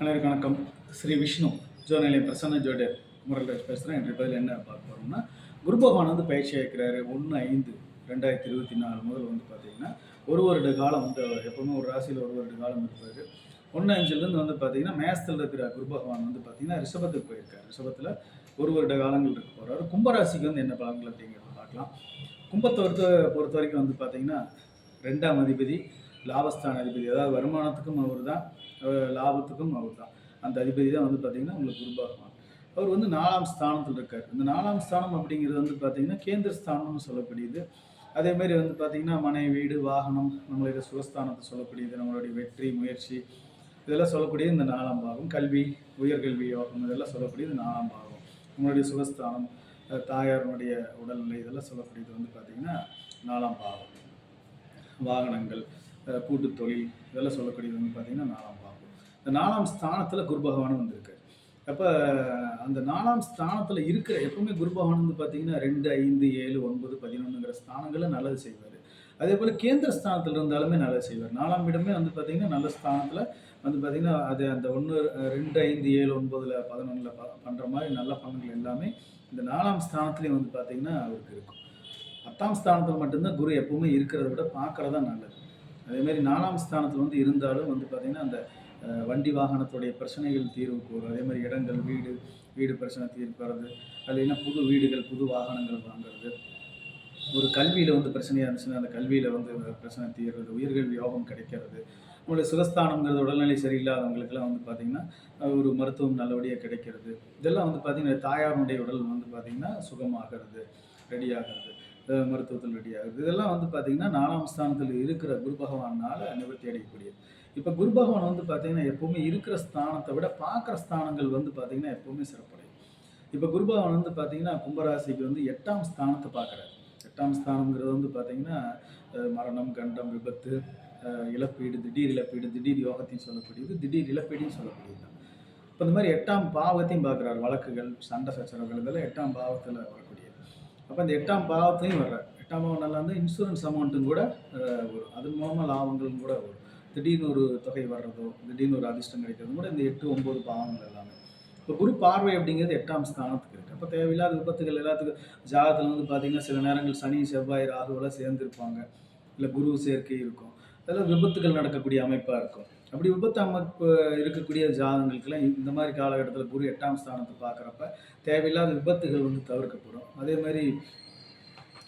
அனைவருக்கு வணக்கம். ஸ்ரீ விஷ்ணு ஜோநிலை பிரசன்ன ஜோடர் முரல்ராஜ் பேசுகிறேன் என்ற பதில் என்ன பார்க்க போகிறோம்னா குரு பகவான் வந்து பயிற்சி அளிக்கிறாரு ஒன்று ஐந்து ரெண்டாயிரத்தி இருபத்தி நாலு முதல் வந்து பார்த்தீங்கன்னா ஒரு வருட காலம் வந்து அவர் எப்பவுமே ஒரு ராசியில் ஒரு வருட காலம் இருப்பார். ஒன்று அஞ்சுலேருந்து வந்து பார்த்தீங்கன்னா மேசத்தில் இருக்கிற குரு பகவான் வந்து பார்த்தீங்கன்னா ரிஷபத்துக்கு போயிருக்காரு. ரிஷபத்தில் ஒரு வருட காலங்கள் இருக்க போகிறாரு கும்பராசிக்கு வந்து என்ன பலன்கள் அப்படிங்கிறத பார்க்கலாம். கும்பத்தை பொறுத்த பொறுத்த வரைக்கும் வந்து பார்த்தீங்கன்னா ரெண்டாம் அதிபதி லாபஸ்தான அதிபதி. அதாவது வருமானத்துக்கும் அவர் தான் லாபத்துக்கும் அவர் தான் அந்த அதிபதி தான் வந்து பார்த்தீங்கன்னா உங்களுக்கு குருபாகவான் அவர் வந்து நாலாம் ஸ்தானத்தில் இருக்கார். இந்த நாலாம் ஸ்தானம் அப்படிங்கிறது வந்து பார்த்தீங்கன்னா கேந்திர ஸ்தானம்னு சொல்லக்கூடியது அதே மாதிரி வந்து பார்த்தீங்கன்னா மனை வீடு வாகனம் நம்மளுடைய சுகஸ்தானத்தை சொல்லக்கூடியது நம்மளுடைய வெற்றி முயற்சி இதெல்லாம் சொல்லக்கூடியது இந்த நாலாம் பாகம். கல்வி உயர்கல்வி யோகம் இதெல்லாம் சொல்லக்கூடியது நாலாம் பாகம். நம்மளுடைய சுகஸ்தானம் அஹ் தாயாருடைய உடல்நிலை இதெல்லாம் சொல்லக்கூடியது வந்து பார்த்தீங்கன்னா நாலாம் பாகம். வாகனங்கள் கூட்டு தொழில் இதெல்லாம் சொல்லக்கூடியது வந்து பார்த்தீங்கன்னா நாலாம் பாகம் இந்த நாலாம் ஸ்தானத்தில் குரு பகவானும் வந்திருக்கு அப்போ அந்த நாலாம் ஸ்தானத்தில் இருக்கிற எப்பவுமே குரு பகவான் வந்து பார்த்தீங்கன்னா ரெண்டு ஐந்து ஏழு ஒன்பது பதினொன்றுங்கிற ஸ்தானங்களில் நல்லது செய்வார். அதே போல் கேந்திர ஸ்தானத்தில் இருந்தாலுமே நல்லது செய்வார். நாலாம் இடமே வந்து பார்த்தீங்கன்னா நல்ல ஸ்தானத்தில் வந்து பார்த்தீங்கன்னா அது அந்த ஒன்று ரெண்டு ஐந்து ஏழு ஒன்பதில் பதினொன்றில் ப பண்ணுற மாதிரி நல்ல பலன்கள் எல்லாமே இந்த நாலாம் ஸ்தானத்துலேயும் வந்து பார்த்தீங்கன்னா அவருக்கு இருக்கும். பத்தாம் ஸ்தானத்தில் மட்டும்தான் குரு எப்பவுமே இருக்கிறத விட பார்க்கறதா நல்லது. அதேமாதிரி நாலாம் ஸ்தானத்தில் வந்து இருந்தாலும் வந்து பார்த்திங்கன்னா அந்த வண்டி வாகனத்துடைய பிரச்சனைகள் தீர்வுக்கு வரும் அதே மாதிரி இடங்கள் வீடு வீடு பிரச்சனை தீர்க்கிறது இல்லைன்னா புது வீடுகள் புது வாகனங்கள் வாங்குறது. ஒரு கல்வியில் வந்து பிரச்சனையாக இருந்துச்சுன்னா அந்த கல்வியில் வந்து பிரச்சனை தீர்றது உயிர்கள் யோகம் கிடைக்கிறது. உங்களுடைய சுகஸ்தானங்கிறது உடல்நிலை சரியில்லாதவங்களுக்குலாம் வந்து பார்த்திங்கன்னா ஒரு மருத்துவம் நல்லபடியாக கிடைக்கிறது. இதெல்லாம் வந்து பார்த்திங்கன்னா தாயாருடைய உடல் வந்து பார்த்திங்கன்னா சுகமாகிறது ரெடியாகிறது. மருத்துவத்தில் ரெடி இதெல்லாம் வந்து பார்த்திங்கன்னா நாலாம் ஸ்தானத்தில் இருக்கிற குரு பகவானால் நிவர்த்தி அடையக்கூடியது. இப்போ குரு பகவான் வந்து பார்த்திங்கன்னா எப்போவுமே இருக்கிற ஸ்தானத்தை விட பார்க்குற ஸ்தானங்கள் வந்து பார்த்திங்கன்னா எப்போவுமே சிறப்படையும் இப்போ குரு பகவான் வந்து பார்த்திங்கன்னா கும்பராசிக்கு வந்து எட்டாம் ஸ்தானத்தை பார்க்குறாரு. எட்டாம் ஸ்தானங்கிறது வந்து பார்த்திங்கன்னா மரணம் கண்டம் விபத்து இழப்பீடு திடீர் இழப்பீடு திடீர் யோகத்தையும் சொல்லக்கூடியது திடீர் இழப்பீடையும் சொல்லக்கூடியது இப்போ இந்த மாதிரி எட்டாம் பாவத்தையும் பார்க்குறாரு. வழக்குகள் சண்டை சச்சரவுகள் இதெல்லாம் எட்டாம் பாவத்தில் அப்போ இந்த எட்டாம் பாவத்தையும் வர்றார். எட்டாம் பாவம் நல்லா இருந்தால் இன்சூரன்ஸ் அமௌண்ட்டும் கூட வரும். அது மூலமாக லாபங்களும் கூட வரும். திடீர்னு ஒரு தொகை வர்றதோ திடீர்னு ஒரு அதிர்ஷ்டம் கிடைக்கிறதும் கூட இந்த எட்டு ஒம்பது பாவங்கள் எல்லாமே. இப்போ குரு பார்வை அப்படிங்கிறது எட்டாம் ஸ்தானத்துக்கு இருக்குது அப்போ தேவையில்லாத விபத்துகள் எல்லாத்துக்கும் ஜாதகத்தில் வந்து பார்த்தீங்கன்னா சில நேரங்கள் சனி செவ்வாய் ராகுவெல்லாம் சேர்ந்துருப்பாங்க. இல்லை குரு சேர்க்கை இருக்கும். அதில் விபத்துகள் நடக்கக்கூடிய அமைப்பாக இருக்கும். அப்படி விபத்து அமைப்பு இருக்கக்கூடிய ஜாதகங்களுக்கெல்லாம் இந்த மாதிரி காலகட்டத்தில் குரு எட்டாம் ஸ்தானத்தை பார்க்குறப்ப தேவையில்லாத விபத்துகள் வந்து தவிர்க்கப்படும். அதே மாதிரி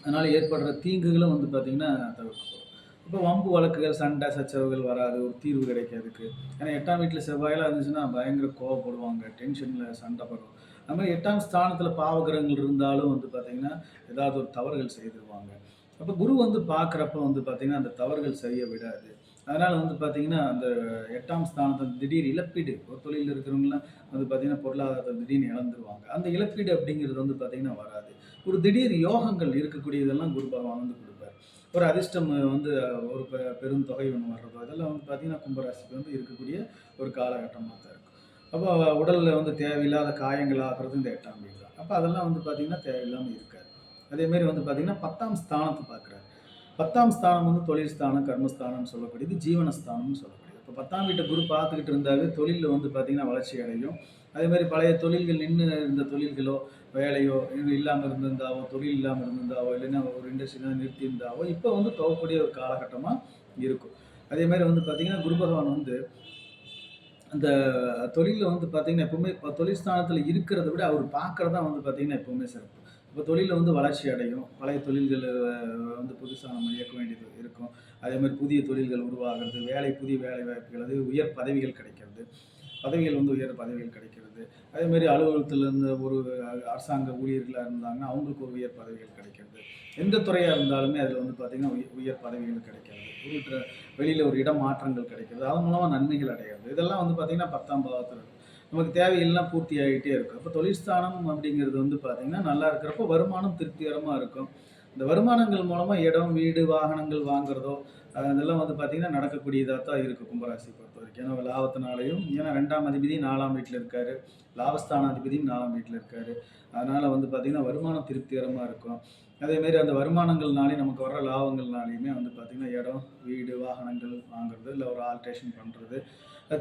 அதனால் ஏற்படுற தீங்குகளும் வந்து பார்த்திங்கன்னா தவிர்க்கப்படும். இப்போ வம்பு வழக்குகள் சண்டை சச்சரவுகள் வராது ஒரு தீர்வு கிடைக்காதுக்கு. ஏன்னா எட்டாம் வீட்டில் செவ்வாயெல்லாம் இருந்துச்சுன்னா பயங்கர கோவப்படுவாங்க டென்ஷனில் சண்டை படும் அது மாதிரி எட்டாம் ஸ்தானத்தில் பாவகிரகங்கள் இருந்தாலும் வந்து பார்த்திங்கன்னா ஏதாவது ஒரு தவறுகள் செய்திருவாங்க. அப்போ குரு வந்து பார்க்குறப்ப வந்து பார்த்திங்கன்னா அந்த தவறுகள் செய்ய விடாது. அதனால் வந்து பார்த்திங்கன்னா அந்த எட்டாம் ஸ்தானத்தை திடீர் இழப்பீடு ஒரு தொழிலில் இருக்கிறவங்களாம் வந்து பார்த்திங்கன்னா பொருளாதாரத்தை திடீர்னு இழந்துருவாங்க. அந்த இழப்பீடு அப்படிங்கிறது வந்து பார்த்திங்கன்னா வராது. ஒரு திடீர் யோகங்கள் இருக்கக்கூடியதெல்லாம் குரு பகவான் வந்து கொடுப்பார். ஒரு அதிர்ஷ்டம் வந்து ஒரு பெ- பெரும் தொகை ஒன்று வர்றதோ இதெல்லாம் வந்து பார்த்திங்கன்னா கும்பராசிக்கு வந்து இருக்கக்கூடிய ஒரு காலகட்டமாக தான் இருக்கும். அப்போ உடலில் வந்து தேவையில்லாத காயங்கள் ஆகிறது இந்த எட்டாம் வீடு தான். அப்போ அதெல்லாம் வந்து பார்த்திங்கன்னா தேவையில்லாமல் இருக்காது. அதேமாரி வந்து பார்த்திங்கன்னா பத்தாம் ஸ்தானத்தை பார்க்குறாரு பத்தாம் ஸ்தானம் வந்து தொழில் ஸ்தானம் கர்மஸ்தானம்னு சொல்லக்கூடியது ஜீவனஸ்தானம்னு சொல்லக்கூடியது இப்போ பத்தாம் வீட்டை குரு பார்த்துக்கிட்டு இருந்தாவே தொழிலில் வந்து பார்த்திங்கன்னா வளர்ச்சி அடையும். அதே மாதிரி பழைய தொழில்கள் நின்று இருந்த தொழில்களோ வேலையோ இல்லாமல் இருந்திருந்தாவோ தொழில் இல்லாமல் இருந்திருந்தாவோ இல்லைன்னா ஒரு இண்டஸ்ட்ரியில் நிறுத்தி இருந்தாவோ இப்போ வந்து துவக்கக்கூடிய ஒரு காலகட்டமாக இருக்கும். அதே மாதிரி வந்து பார்த்திங்கன்னா குரு பகவான் வந்து அந்த தொழிலில் வந்து பார்த்திங்கன்னா எப்பவுமே இப்போ தொழில் ஸ்தானத்தில் இருக்கிறத விட அவர் பார்க்குறது தான் வந்து பார்த்திங்கன்னா எப்பவுமே சிறப்பு. இப்போ தொழிலில் வந்து வளர்ச்சி அடையும். பழைய தொழில்கள் வந்து புதுசாக நம்ம இயக்க வேண்டியது இருக்கும். அதே மாதிரி புதிய தொழில்கள் உருவாகிறது வேலை புதிய வேலை வாய்ப்புகள் அது உயர் பதவிகள் கிடைக்கிறது. பதவிகள் வந்து உயர் பதவிகள் கிடைக்கிறது. அதே மாதிரி அலுவலகத்தில் இருந்த ஒரு அரசாங்க ஊழியர்களாக இருந்தாங்கன்னா அவங்களுக்கு ஒரு உயர் பதவிகள் கிடைக்கிறது. எந்த துறையாக இருந்தாலுமே அதில் வந்து பார்த்திங்கன்னா உய- உயர் பதவிகள் கிடைக்கிறது. ஒரு வெளியில் ஒரு இடம் மாற்றங்கள் கிடைக்கிறது. அதன் மூலமாக நன்மைகள் அடைகிறது. இதெல்லாம் வந்து பார்த்திங்கன்னா பத்தாம் பாவத்தில் இருக்கும் நமக்கு தேவையெல்லாம் பூர்த்தி ஆகிட்டே இருக்கும். அப்போ தொழிற்ஸ்தானம் அப்படிங்கிறது வந்து பார்த்திங்கன்னா நல்லா இருக்கிறப்போ வருமானம் திருப்திகரமாக இருக்கும். இந்த வருமானங்கள் மூலமாக இடம் வீடு வாகனங்கள் வாங்குறதோ அதெல்லாம் வந்து பார்த்திங்கன்னா நடக்கக்கூடியதாக தான் இருக்குது கும்பராசி பொறுத்த வரைக்கும். ஏன்னா லாபத்தினாலையும் ஏன்னா ரெண்டாம் அதிபதி நாலாம் வீட்டில் இருக்கார். லாபஸ்தான அதிபதியும் நாலாம் வீட்டில் இருக்கார். அதனால் வந்து பார்த்திங்கன்னா வருமானம் திருப்திகரமாக இருக்கும். அதேமாரி அந்த வருமானங்கள்னாலே நமக்கு வர்ற லாபங்கள்னாலையுமே வந்து பார்த்திங்கன்னா இடம் வீடு வாகனங்கள் வாங்குறது இல்லை ஒரு ஆல்ட்ரேஷன் பண்ணுறது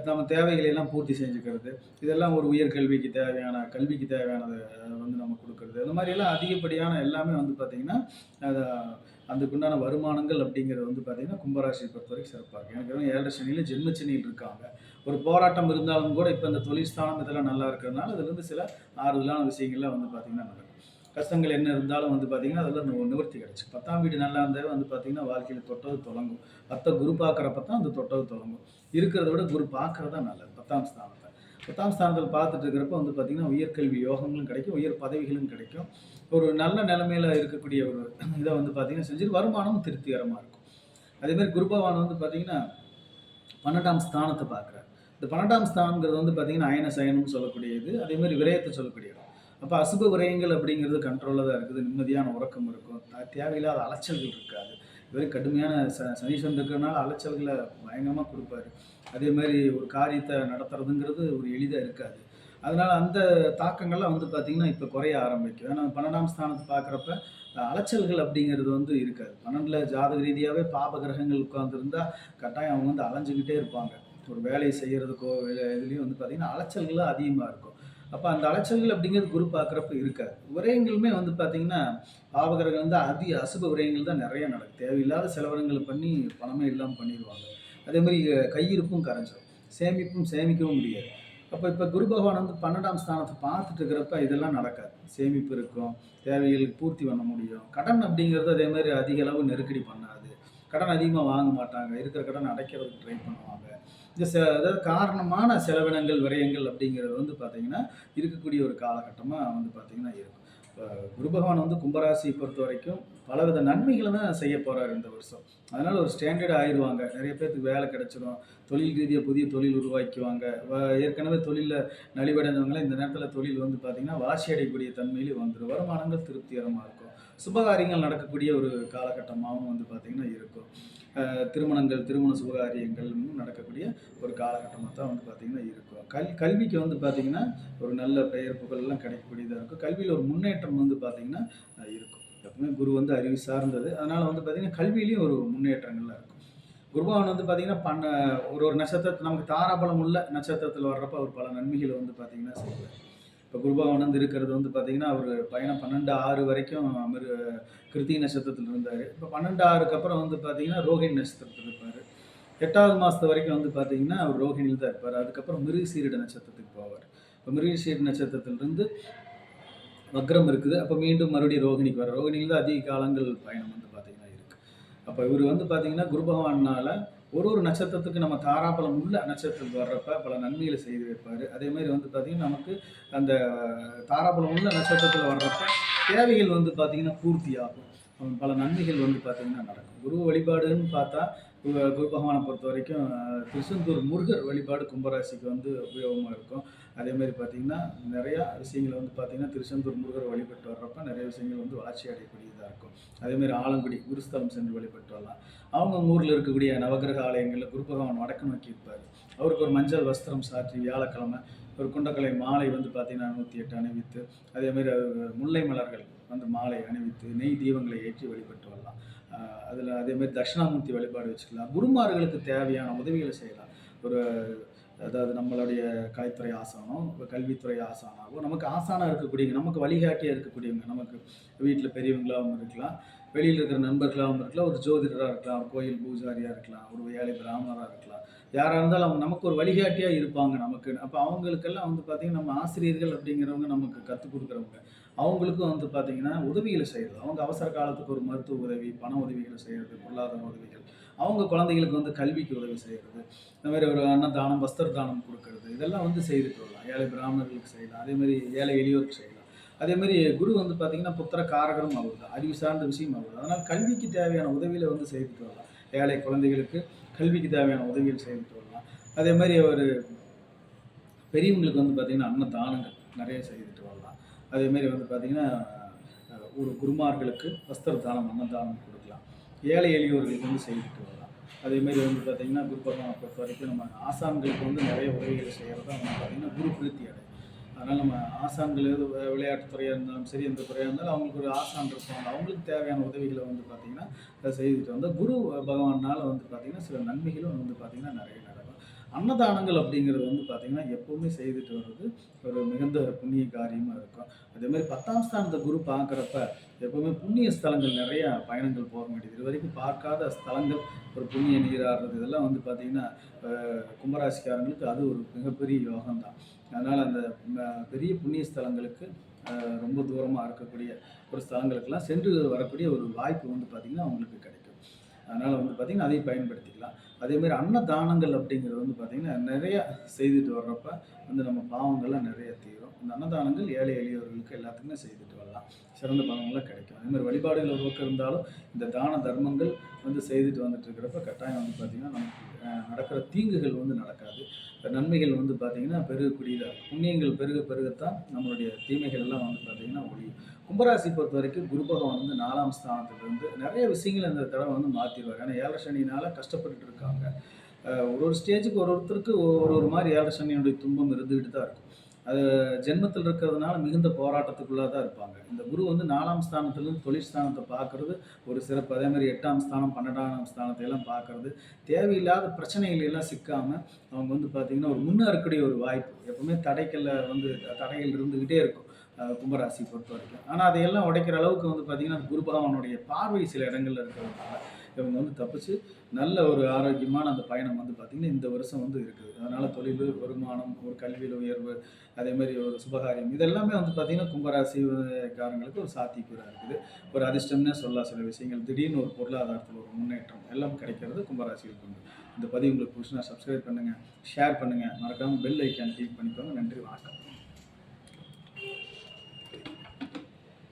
நம்ம தேவைகளை எல்லாம் பூர்த்தி செஞ்சுக்கிறது. இதெல்லாம் ஒரு உயர்கல்விக்கு தேவையான கல்விக்கு தேவையானதை வந்து நம்ம கொடுக்கறது. அந்த மாதிரியெல்லாம் அதிகப்படியான எல்லாமே வந்து பார்த்திங்கன்னா அதுக்குண்டான வருமானங்கள் அப்படிங்கிறது வந்து பார்த்திங்கன்னா கும்பராசியை பொறுத்த வரைக்கும் சிறப்பாக இருக்குது எனக்கு ஏழரை சனியில் ஜென்ம சனியில் இருக்காங்க. ஒரு போராட்டம் இருந்தாலும் கூட இப்போ இந்த தொழில் ஸ்தானம் இதெல்லாம் நல்லா இருக்கிறதுனால அதுலேருந்து சில ஆறுதலான விஷயங்கள்லாம் வந்து பார்த்திங்கன்னா நடக்கும் கஷ்டங்கள் என்ன இருந்தாலும் வந்து பார்த்திங்கன்னா அதில் நு நிவர்த்தி கிடச்சி பத்தாம் வீடு நல்லா இருந்தாலும் வந்து பார்த்திங்கன்னா வாழ்க்கையில் தொட்டது தொடங்கும். பத்தை குரு பார்க்குறப்ப தான் அந்த தொட்டது தொடங்கும். இருக்கிறத விட குரு பார்க்குறது தான் நல்லது. பத்தாம் ஸ்தானத்தை. பத்தாம் ஸ்தானத்தில் பார்த்துட்டு இருக்கிறப்ப வந்து பார்த்திங்கன்னா உயர்கல்வி யோகங்களும் கிடைக்கும் உயர் பதவிகளும் கிடைக்கும். ஒரு நல்ல நிலைமையில் இருக்கக்கூடிய ஒரு இதை வந்து பார்த்திங்கன்னா செஞ்சுட்டு வருமானமும் திருப்திகரமாக இருக்கும். அதேமாதிரி குரு பகவான் வந்து பார்த்திங்கன்னா பன்னெண்டாம் ஸ்தானத்தை பார்க்குறாரு. இந்த பன்னெண்டாம் ஸ்தானங்கிறது வந்து பார்த்திங்கன்னா அயன சயனம்னு சொல்லக்கூடியது. அதேமாதிரி விரயத்தை சொல்லக்கூடியது. அப்போ அசுப விரயங்கள் அப்படிங்கிறது கண்ட்ரோலில் தான் இருக்குது. நிம்மதியான உறக்கம் இருக்கும். தேவையில்லாத அலைச்சல்கள் இருக்காது. இவர் கடுமையான ச சனீஷன் இருக்கிறனால அலைச்சல்களை பயங்கரமாக கொடுப்பாரு. அதே மாதிரி ஒரு காரியத்தை நடத்துறதுங்கிறது ஒரு எளிதாக இருக்காது. அதனால் அந்த தாக்கங்கள்லாம் வந்து பார்த்திங்கன்னா இப்போ குறைய ஆரம்பிக்கும். ஏன்னா பன்னெண்டாம் ஸ்தானத்தை பார்க்குறப்ப அலைச்சல்கள் அப்படிங்கிறது வந்து இருக்காது. பன்னெண்டில் ஜாதக ரீதியாகவே பாப கிரகங்கள் உட்காந்துருந்தா கட்டாயம் அவங்க வந்து அலைஞ்சிக்கிட்டே இருப்பாங்க. ஒரு வேலையை செய்கிறதுக்கோ இதுலேயும் வந்து பார்த்திங்கன்னா அலைச்சல்கள்லாம் அதிகமாக இருக்கும். அப்போ அந்த அலைச்சல்கள் அப்படிங்கிறது குரு பார்க்குறப்ப இருக்காது. விரயங்களுமே வந்து பார்த்திங்கன்னா பாவகர்கள் வந்து அதி அசுப விரயங்கள் தான் நிறைய நடக்கும். தேவையில்லாத செலவினங்களை பண்ணி பணமே இல்லாமல் பண்ணிடுவாங்க. அதே மாதிரி கையிருப்பும் கரைஞ்சிடும் சேமிப்பும் சேமிக்கவும் முடியாது. அப்போ இப்போ குரு பகவான் வந்து பன்னெண்டாம் ஸ்தானத்தை பார்த்துட்டு இருக்கிறப்ப இதெல்லாம் நடக்காது. சேமிப்பு இருக்கும் தேவைகளுக்கு பூர்த்தி பண்ண முடியும். கடன் அப்படிங்கிறது அதே மாதிரி அதிக அளவு நெருக்கடி பண்ணாது. கடன் அதிகமாக வாங்க மாட்டாங்க. இருக்கிற கடன் அடைக்கிறதுக்கு ட்ரை பண்ணுவாங்க. இந்த செ அதாவது காரணமான செலவினங்கள் விரயங்கள் அப்படிங்கிறது வந்து பார்த்திங்கன்னா இருக்கக்கூடிய ஒரு காலகட்டமாக வந்து பார்த்திங்கன்னா இருக்கும். இப்போ குரு பகவான் வந்து கும்பராசியை பொறுத்த வரைக்கும் பலவித நன்மைகளை தான் செய்ய போகிறார் இந்த வருஷம். அதனால் ஒரு ஸ்டாண்டர்ட் ஆயிடுவாங்க நிறைய பேர்த்துக்கு வேலை கிடைச்சிடும் தொழில் ரீதியாக புதிய தொழில் உருவாக்குவாங்க. வ- ஏற்கனவே தொழிலில் நலிவடைந்தவங்களாம் இந்த நேரத்தில் தொழில் வந்து பார்த்திங்கன்னா வளர்ச்சி அடையக்கூடிய தன்மையிலே வந்துடும் வருமானங்கள் திருப்திகரமாக இருக்கும். சுபகாரியங்கள் நடக்கக்கூடிய ஒரு காலகட்டமாகவும் வந்து பார்த்திங்கன்னா இருக்கும். திருமணங்கள் திருமண சுபகாரியங்கள் நடக்கக்கூடிய ஒரு காலகட்டமாக தான் வந்து பார்த்திங்கன்னா இருக்கும். கல் கல்விக்கு வந்து பார்த்திங்கன்னா ஒரு நல்ல பெயர் புகழெல்லாம் கிடைக்கக்கூடியதாக இருக்கும். கல்வியில் ஒரு முன்னேற்றம் வந்து பார்த்திங்கன்னா இருக்கும். எப்பவுமே குரு வந்து அறிவு சார்ந்தது. அதனால் வந்து பார்த்திங்கன்னா கல்வியிலையும் ஒரு முன்னேற்றங்கள்லாம் இருக்கும். குருபவன் வந்து பார்த்திங்கன்னா பண்ண ஒரு ஒரு நட்சத்திரத்தில் நமக்கு தாராபலம் உள்ள நட்சத்திரத்தில் வர்றப்ப அவர் பல நன்மைகளை வந்து பார்த்திங்கன்னா செய்வார். இப்போ குருபவன் இருக்கிறது வந்து பார்த்திங்கன்னா அவர் பயணம் பன்னெண்டு ஆறு வரைக்கும் மிரு கிருத்தி நட்சத்திரத்தில் இருந்தார். இப்போ பன்னெண்டு ஆறுக்கு அப்புறம் வந்து பார்த்திங்கன்னா ரோஹிணி நட்சத்திரத்தில் இருப்பார். எட்டாவது மாதத்து வரைக்கும் வந்து பார்த்திங்கன்னா அவர் ரோஹிணியில் தான் இருப்பார். அதுக்கப்புறம் மிருகசீரிட நட்சத்திரத்துக்கு போவார். இப்போ மிருகசீரிட நட்சத்திரத்திலிருந்து வக்ரம் இருக்குது. அப்போ மீண்டும் மறுபடியும் ரோஹிணிக்கு வர ரோகிணியில் தான் அதிக காலங்கள் பயணம் வந்து பார்த்திங்கன்னா இருக்குது அப்போ இவர் வந்து பார்த்திங்கன்னா குரு பகவானால் ஒரு ஒரு நட்சத்திரத்துக்கு நம்ம தாராபலம் உள்ள நட்சத்திரத்துக்கு வர்றப்ப பல நன்மைகளை செய்து வைப்பார். அதே மாதிரி வந்து பார்த்திங்கன்னா நமக்கு அந்த தாராபலம் உள்ள நட்சத்திரத்தில் வர்றப்ப தேவைகள் வந்து பார்த்திங்கன்னா பூர்த்தி ஆகும் பல நன்மைகள் வந்து பார்த்திங்கன்னா நடக்கும். குரு வழிபாடுன்னு பார்த்தா கு- குரு பகவானை பொறுத்த வரைக்கும் அஹ், திருச்செந்தூர் முருகர் வழிபாடு கும்பராசிக்கு வந்து உபயோகமாக இருக்கும். அதே மாதிரி பார்த்திங்கன்னா நிறையா விஷயங்கள் வந்து பார்த்திங்கன்னா திருச்செந்தூர் முருகர் வழிபட்டு வர்றப்ப நிறைய விஷயங்கள் வந்து வளர்ச்சி அடையக்கூடியதாக இருக்கும். அதேமாதிரி ஆலங்குடி குருஸ்தலம் சென்று வழிபட்டு வரலாம். அவங்க ஊரில் இருக்கக்கூடிய நவகிரக ஆலயங்களில் குருபகவான் வடக்கு நோக்கி இருப்பார். அவருக்கு ஒரு மஞ்சள் வஸ்திரம் சாற்றி வியாழக்கிழமை ஒரு குண்டக்கலை மாலை வந்து பார்த்தீங்கன்னா நூற்றி எட்டு அணிவித்து அதேமாரி முல்லை மலர்கள் வந்து மாலை அணிவித்து நெய் தீபங்களை ஏற்றி வழிபட்டு வரலாம். அதில் அதேமாதிரி தட்சிணாமூர்த்தி வழிபாடு வச்சுக்கலாம். குருமார்களுக்கு தேவையான உதவிகளை செய்யலாம். ஒரு அதாவது நம்மளுடைய கலைத்துறை ஆசானம் இப்போ கல்வித்துறை ஆசானாவோ நமக்கு ஆசானாக இருக்கக்கூடியவங்க நமக்கு வழிகாட்டியாக இருக்கக்கூடியவங்க நமக்கு வீட்டில் பெரியவங்களாகவும் இருக்கலாம் வெளியில் இருக்கிற நண்பர்களாகவும் இருக்கலாம் ஒரு ஜோதிடராக இருக்கலாம் ஒரு கோயில் பூஜாரியாக இருக்கலாம் ஒரு ஏழை பிராமணராக இருக்கலாம். யாராக இருந்தாலும் அவங்க நமக்கு ஒரு வழிகாட்டியாக இருப்பாங்க நமக்கு அப்போ அவங்களுக்கெல்லாம் வந்து பார்த்திங்கன்னா நம்ம ஆசிரியர்கள் அப்படிங்கிறவங்க நமக்கு கற்றுக் கொடுக்குறவங்க. அவங்களுக்கும் வந்து பார்த்திங்கன்னா உதவிகளை செய்கிறது அவங்க அவசர காலத்துக்கு ஒரு மருத்துவ உதவி பண உதவிகளை செய்கிறது பொருளாதார உதவிகள் அவங்க குழந்தைகளுக்கு வந்து கல்விக்கு உதவி செய்கிறது இந்த மாதிரி ஒரு அன்னதானம் வஸ்திர தானம் கொடுக்கறது. இதெல்லாம் வந்து செய்துட்டு வரலாம். ஏழை பிராமணர்களுக்கு செய்யலாம். அதே மாதிரி ஏழை எளியோருக்கு செய்யலாம். அதே மாதிரி குரு வந்து பார்த்திங்கன்னா புத்திர காரகரும் ஆகுது அறிவு சார்ந்த விஷயம் ஆகுது அதனால் கல்விக்கு தேவையான உதவியில் வந்து செய்துட்டு வரலாம். ஏழை குழந்தைகளுக்கு கல்விக்கு தேவையான உதவிகள் செய்துட்டு வரலாம். அதே மாதிரி ஒரு பெரியவங்களுக்கு வந்து பார்த்திங்கன்னா அன்னதானங்கள் நிறைய செய்துட்டு வரலாம். அதே மாதிரி வந்து பார்த்திங்கன்னா ஒரு குருமார்களுக்கு வஸ்திர தானம் அன்னதானம் கொடுக்கலாம். ஏழை எளியோர்களுக்கு வந்து செய்துட்டு வரலாம். அதே மாதிரி வந்து பார்த்திங்கன்னா குருபகவானை பொறுத்த வரைக்கும் நம்ம ஆசான்களுக்கு வந்து நிறைய உதவிகளை செய்கிறது தான் வந்து பார்த்திங்கன்னா குரு பிரித்தி அடை. அதனால் நம்ம ஆசான்கள் எது வி- துறையாக இருந்தாலும் சரி எந்த துறையாக இருந்தாலும் அவங்களுக்கு ஒரு ஆசான் இருப்பாங்க. அவங்களுக்கு தேவையான உதவிகளை வந்து பார்த்திங்கன்னா அதை செய்துட்டு வந்தால் குரு பகவானால் வந்து பார்த்திங்கன்னா சில நன்மைகளும் வந்து பார்த்திங்கன்னா நிறைய நடக்கும். அன்னதானங்கள் அப்படிங்கிறது வந்து பார்த்திங்கன்னா எப்போவுமே செய்துட்டு வர்றது ஒரு மிகுந்த புண்ணிய காரியமாக இருக்கும். அதே மாதிரி பத்தாம் ஸ்தானத்தை குரு பார்க்குறப்ப எப்போவுமே புண்ணிய ஸ்தலங்கள் நிறையா பயணங்கள் போக வேண்டியது. இது வரைக்கும் பார்க்காத ஸ்தலங்கள் ஒரு புண்ணிய நீராடுறது இதெல்லாம் வந்து பார்த்திங்கன்னா கும்பராசிக்காரங்களுக்கு அது ஒரு மிகப்பெரிய யோகம் தான் அதனால் அந்த பெரிய புண்ணிய ஸ்தலங்களுக்கு ரொம்ப தூரமாக இருக்கக்கூடிய ஒரு ஸ்தலங்களுக்கெல்லாம் சென்று வரக்கூடிய ஒரு வாய்ப்பு வந்து பார்த்திங்கன்னா அவங்களுக்கு அதனால் வந்து பார்த்திங்கன்னா அதையும் பயன்படுத்திக்கலாம். அதேமாதிரி அன்னதானங்கள் அப்படிங்கிறது வந்து பார்த்திங்கன்னா நிறைய செய்துட்டு வர்றப்ப வந்து நம்ம பாவங்கள்லாம் நிறைய தீரும். இந்த அன்னதானங்கள் ஏழை எளியவர்களுக்கு எல்லாத்துக்குமே செய்துட்டு வரலாம். சிறந்த பலன்கள்லாம் கிடைக்கும். அதேமாதிரி வழிபாடுகள் உருவாக்க இருந்தாலும் இந்த தான தர்மங்கள் வந்து செய்துட்டு வந்துட்டு இருக்கிறப்ப கட்டாயம் வந்து பார்த்திங்கன்னா நமக்கு நடக்கிற தீங்குகள் வந்து நடக்காது. நன்மைகள் வந்து பார்த்திங்கன்னா பெருகக்கூடியதாக இருக்கும். புண்ணியங்கள் பெருக பெருகத்தான் நம்மளுடைய தீமைகள் எல்லாம் வந்து பார்த்திங்கன்னா ஒழியும் கும்பராசி பொறுத்த வரைக்கும் குரு பகவான் வந்து நாலாம் ஸ்தானத்துலேருந்து நிறைய விஷயங்கள் இந்த தடவை வந்து மாற்றிடுவார் ஏன்னா ஏழை சனினால் கஷ்டப்பட்டுட்டு இருக்காங்க. ஒரு ஒரு ஸ்டேஜுக்கு ஒரு ஒருத்தருக்கு ஒரு ஒரு மாதிரி ஏழை சனியினுடைய துன்பம் இருந்துக்கிட்டு தான் இருக்கும். அது ஜென்மத்தில் இருக்கிறதுனால மிகுந்த போராட்டத்துக்குள்ளே தான் இருப்பாங்க. இந்த குரு வந்து நாலாம் ஸ்தானத்துலேருந்து தொழில் ஸ்தானத்தை பார்க்கறது ஒரு சிறப்பு. அதே மாதிரி எட்டாம் ஸ்தானம் பன்னெண்டாம் ஸ்தானத்தை எல்லாம் பார்க்கறது. தேவையில்லாத பிரச்சனைகள் எல்லாம் சிக்காமல் அவங்க வந்து பார்த்திங்கன்னா ஒரு முன்னேறக்கூடிய ஒரு வாய்ப்பு. எப்பவுமே தடைக்கல்ல வந்து தடைகள் இருந்துக்கிட்டே இருக்கும் கும்பராசி பொறுத்த வரைக்கும். ஆனால் அதையெல்லாம் உடைக்கிற அளவுக்கு வந்து பார்த்திங்கன்னா குரு பகவானுடைய பார்வை சில இடங்கள்ல இருக்கிறதுனால இவங்க வந்து தப்பிச்சு நல்ல ஒரு ஆரோக்கியமான அந்த பயணம் வந்து பார்த்திங்கன்னா இந்த வருஷம் வந்து இருக்குது. அதனால் தொழில் வருமானம் ஒரு கல்வியில் உயர்வு அதே மாதிரி ஒரு சுபகாரியம் இதெல்லாமே வந்து பார்த்திங்கன்னா கும்பராசிக்காரங்களுக்கு ஒரு சாத்தியக்கூறாக இருக்குது. ஒரு அதிர்ஷ்டம்னே சொல்லலாம் சில விஷயங்கள். திடீர்னு ஒரு பொருளாதாரத்தில் ஒரு முன்னேற்றம் எல்லாம் கிடைக்கிறது கும்பராசிகளுக்கு உண்டு. இந்த பதிவு உங்களுக்கு பிடிச்சினா சப்ஸ்கிரைப் பண்ணுங்கள் ஷேர் பண்ணுங்கள் மறக்காமல் பெல் ஐக்கான் கிளிக் பண்ணிக்கோங்க. நன்றி வணக்கம்.